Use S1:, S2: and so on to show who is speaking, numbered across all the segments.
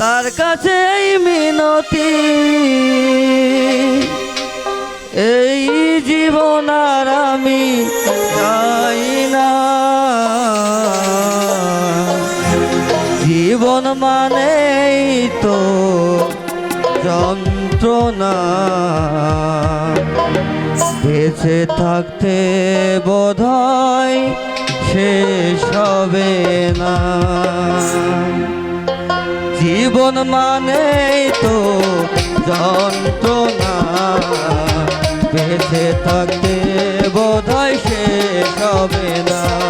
S1: তার কাছে এই মিনতি। এই জীবন আর আমি চাই না। জীবন মানেই তো যন্ত্রণা। বেঁচে থাকতে বোধহয় শেষ হবে না। জীবন মানে তো যন্ত্রণা। বেঁচে থাকতে বোধ হয় সে হবে না।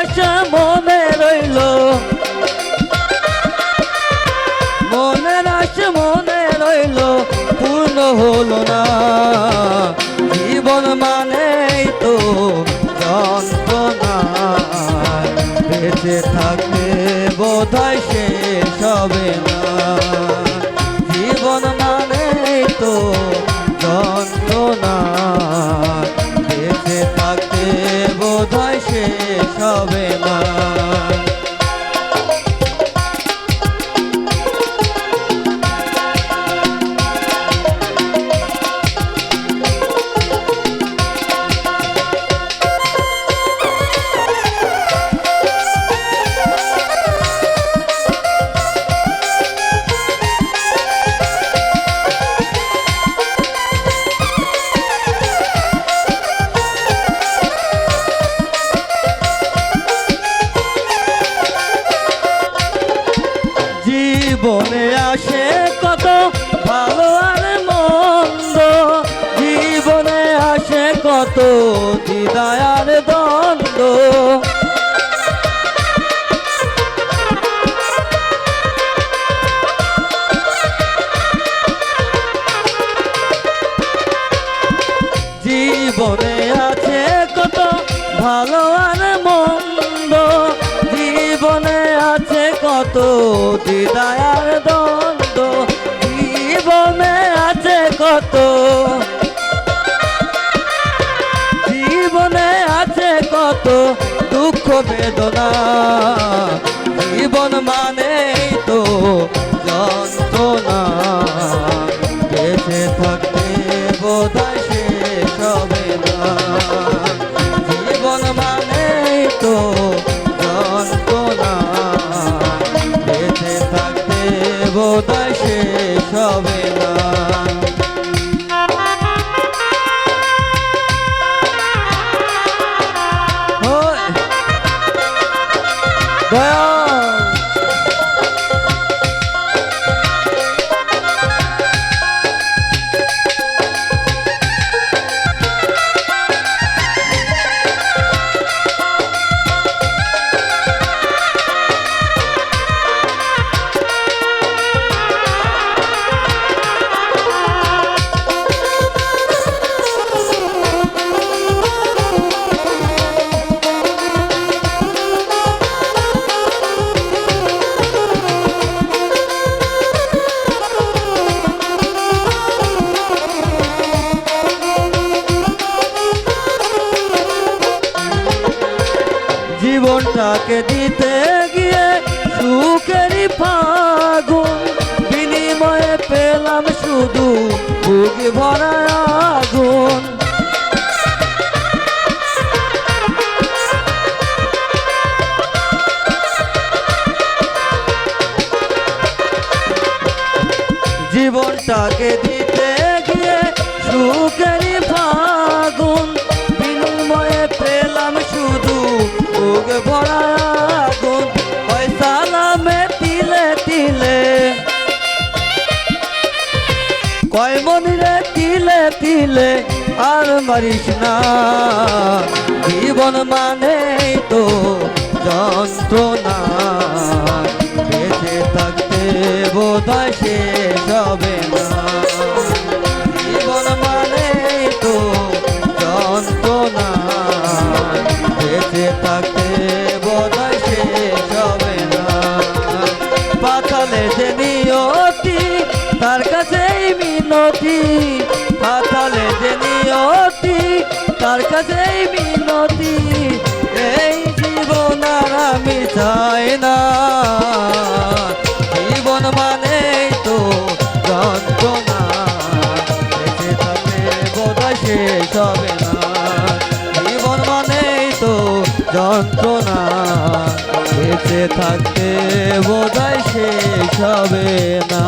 S1: আশা মনে রইল। মনের আশা মনে রইল, পূর্ণ হলো না। জীবন মানেই তো যন্ত্রণা বেঁচে থাকতে বোধহয় শেষ হবে না। হবে না। ভালো আর মন্দ, জীবনে আছে কত দিদায়ার দ্বন্দ্ব, জীবনে আছে কত, জীবনে আছে কত দুঃখ বেদনা। জীবন মানেই মানেই জীবনটাকে দিতে গিয়ে সুখেরই ফাগুন। বিনিময়ে পেলাম শুধু বুক ভরা আগুন। জীবনটাকে দিতে গিয়ে সুখেরই তিলে আর মারিস না। জীবন মানে তো যন্ত্রণা। বেঁচে থাকতে বোধহয় শেষ হবে না। জীবন মানে তো যন্ত্রণা। বেঁচে থাকতে কাছেই মিনতি, এই জীবন আর আমি চাই না। জীবন মানে তো যন্ত্রণা, বেঁচে থাকলে বোধহয় শেষ হবে না। জীবন মানেই তো যন্ত্রণা, বেঁচে থাকতে বোধহয় শেষ হবে না।